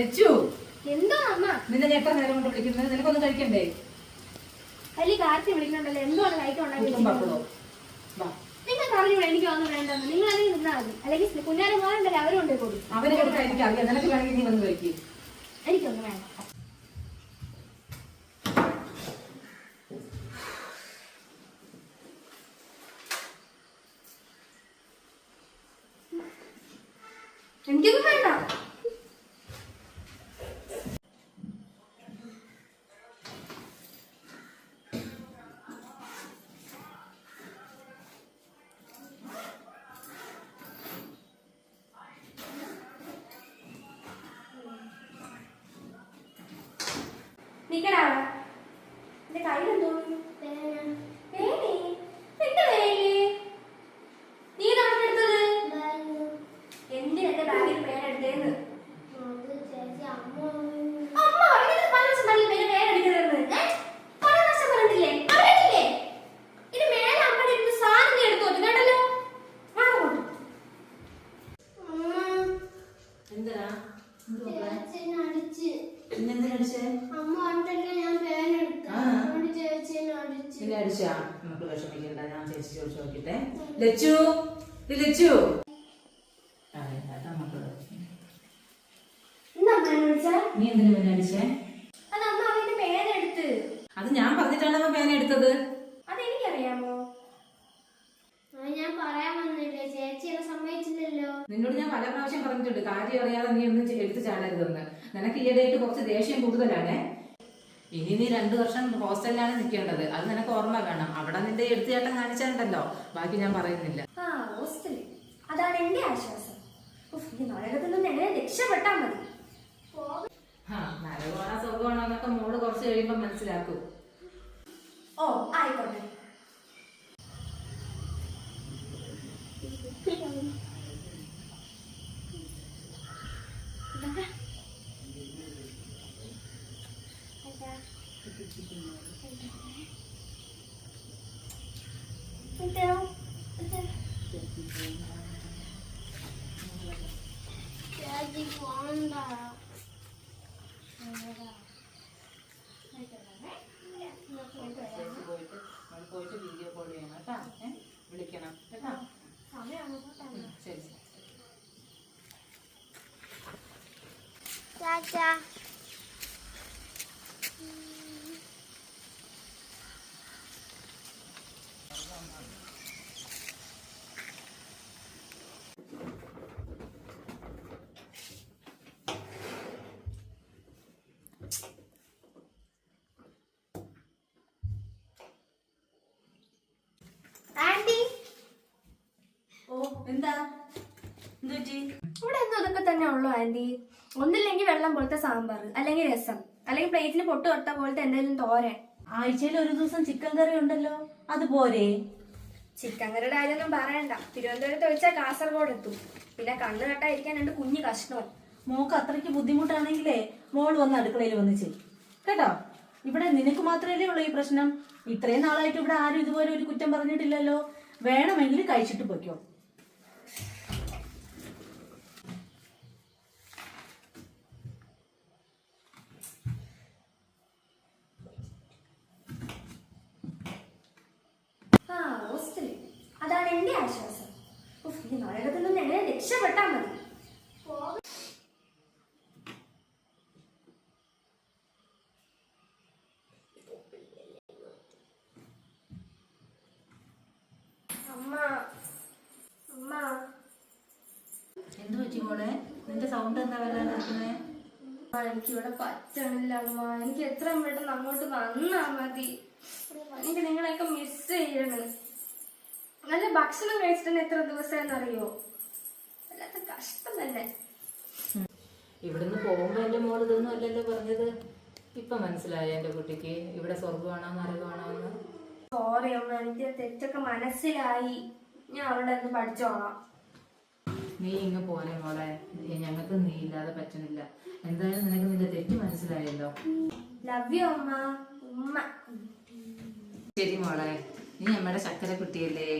ലച്ചു എന്തോ അമ്മ? നിന്നെ ഞാൻ എത്ര നേരം കൊണ്ട് വിളിക്കുന്നത്? നിനക്കൊന്നും കഴിക്കണ്ടേ? വലിയ കാര്യത്തിൽ വിളിക്കണ്ടല്ലോ. എന്തുകൊണ്ട് കഴിക്കാൻ പുട്ടും പപ്പടോ വാ. നിങ്ങൾ പറഞ്ഞൂടെ എനിക്ക് ഒന്നും വേണ്ടെന്ന്. നിങ്ങൾ അതിന് നിന്നാ മതി. അല്ലെങ്കിൽ കുഞ്ഞാരെ മോനുണ്ടല്ലോ അവരും കൊണ്ടേ കൊടുക്കും അവനെ കൊടുക്കാൻ എനിക്ക് അറിയാം. നിനക്ക് വേണമെങ്കിൽ നീ വന്ന് കഴിക്കും. എനിക്കൊന്നും വേണ്ട. എനിക്കൊന്നും വേണ്ട. നിക്കടാ എന്റെ കയ്യിലെന്തോ പേനി എന്റെ പേനി നീ നടന്നെടുത്തത് എന്തിനാ എന്റെ ബാഗിൽ പേരെടുത്തേന്ന് അമ്മ പറഞ്ഞത് പല ദിവസം പറഞ്ഞില്ലേ പേര് പേരെടുക്കരുതെന്ന് ഏ? പല ദിവസം പറഞ്ഞിട്ടില്ലേ പറഞ്ഞിട്ടില്ലേ ഇനി മേലെ അമ്മയുടെ അടുത്ത് സാധനം നീ എടുത്തു വെക്ക്, കേട്ടല്ലോ വാ അങ്ങോട്ട്. എന്തിനാ ചേച്ചീനെ അടിച്ച്. പിന്നെന്തിനാ അടിച്ചേ അമ്മ കണ്ടല്ലോ ഞാൻ പേനെടുത്ത ആ. അതുകൊണ്ട് ചേച്ചീനെ അടിച്ചാ നമുക്ക് വിഷമിക്കണ്ട ഞാൻ ചേച്ചി ചോദിച്ചു നോക്കിട്ടെ. ലച്ചു ലച്ചു? നീ എന്തിനു പിന്നെ അടിച്ചേ അത് ഞാൻ പറഞ്ഞിട്ടാണ് അമ്മ പേന എടുത്തത്. അതെനിക്കറിയാമോ? അത് ഞാൻ പറയാൻ വന്നില്ലേ ചേച്ചി എന്നെ സമ്മതിച്ചില്ലല്ലോ. നിന്നോട് ഞാൻ പല പ്രാവശ്യം പറഞ്ഞിട്ടുണ്ട് കാര്യം അറിയാതെ നീ ഒന്നും എടുത്ത് ചാടരുതെന്ന്. നിനക്ക് ഈയിടെയായിട്ട് കുറച്ച് ദേഷ്യം കൂടുതലാണേ. ഇനി നീ രണ്ടു വർഷം ഹോസ്റ്റലിലാണ് നിൽക്കേണ്ടത്. അത് നിനക്ക് ഓർമ്മ വേണം. അവിടെ നിന്റെ എടുത്തുചാട്ടം കാണിച്ചിട്ടുണ്ടല്ലോ ബാക്കി ഞാൻ പറയുന്നില്ല. ആ ഹോസ്റ്റലിൽ. അതാണ് എന്റെ ആശ്വാസം. നരകത്തിൽ നിന്ന് എങ്ങനെ രക്ഷപ്പെട്ടാ മതി. നരകമാണോ സ്വർഗമാണോ എന്നൊക്കെ മോൾ കുറച്ച് കഴിയുമ്പോൾ മനസ്സിലാക്കും. ഓ ആയിക്കോട്ടെ ചേച്ചി പോണ്ട ചേച്ചി പോയിട്ട് വീഡിയോ കോൾ ചെയ്യണം വിളിക്കണം കേട്ടോ ശരി ശരി ചാച്ചാ ഇവിടെ എന്തോ ഇതൊക്കെ തന്നെ ഉള്ളു ആന്റി ഒന്നില്ലെങ്കിൽ വെള്ളം പോലത്തെ സാമ്പാർ അല്ലെങ്കിൽ രസം. അല്ലെങ്കിൽ പ്ലേറ്റിന് പൊട്ട് തൊട്ട പോലത്തെ എന്തെങ്കിലും തോരൻ. ആഴ്ചയിൽ ഒരു ദിവസം ചിക്കൻ കറി ഉണ്ടല്ലോ അത് പോരെ? ചിക്കൻ കറിയുടെ കാര്യമൊന്നും പറയണ്ട. തിരുവനന്തപുരത്ത് വെച്ചാൽ കാസർഗോഡ് എത്തും. പിന്നെ കണ്ണ് കെട്ടായിരിക്കാൻ രണ്ട് കുഞ്ഞു കഷ്ണവും. മോക്ക് അത്രയ്ക്ക് ബുദ്ധിമുട്ടാണെങ്കിലേ മോൾ വന്ന് അടുക്കളയിൽ വന്ന് ചെയ്യും. കേട്ടോ? ഇവിടെ നിനക്ക് മാത്രമല്ലേ ഉള്ളൂ ഈ പ്രശ്നം? ഇത്രയും നാളായിട്ട് ഇവിടെ ആരും ഇതുപോലെ ഒരു കുറ്റം പറഞ്ഞിട്ടില്ലല്ലോ. വേണമെങ്കിൽ കഴിച്ചിട്ട് പൊയ്ക്കോ ആ ഹോസ്റ്റലിൽ എന്റെ ആശ്വാസം. ഈ നരകത്തിൽ നിന്ന് എങ്ങനെ രക്ഷപ്പെട്ടാ മതി. എന്ത് പറ്റി മോളെ? നിന്റെ സൗണ്ട് എന്താ വരാണ്ടിരിക്കുന്നേ അമ്മ, എനിക്കിവിടെ പറ്റണില്ല അമ്മ. എനിക്ക് എത്രയും പെട്ടെന്ന് അങ്ങോട്ട് വന്നാ മതി. എനിക്ക് നിങ്ങളെയൊക്കെ മിസ് ചെയ്യണം. നല്ല ഭക്ഷണം കഴിച്ചിട്ട് എത്ര ദിവസമെന്നറിയോ വല്ലാത്ത കഷ്ടം തന്നെ. ഇവിടുന്ന് പോകുമ്പോ എന്റെ മോൾ ഇതൊന്നും അല്ലല്ലോ പറഞ്ഞത്. ഇപ്പൊ മനസ്സിലായോ എന്റെ കുട്ടിക്ക്? ഇവിടെ സ്വർഗമാണോ നരകമാണോ എന്ന്? സോറി അമ്മ എനിക്ക് തെറ്റൊക്കെ മനസ്സിലായി. ഞാൻ അവളുടെ നിന്ന് പഠിച്ചോളാം. നീ ഇങ്ങ് പോലെ മോളെ. ഞങ്ങൾക്ക് നീ ഇല്ലാതെ പറ്റണില്ല. എന്തായാലും നിനക്ക് നിന്റെ തെറ്റ് മനസ്സിലായല്ലോ. ലവ് യു അമ്മ. ഉമ്മ. ശരി മോളെ. നീ നമ്മുടെ ചക്കര കുട്ടിയല്ലേ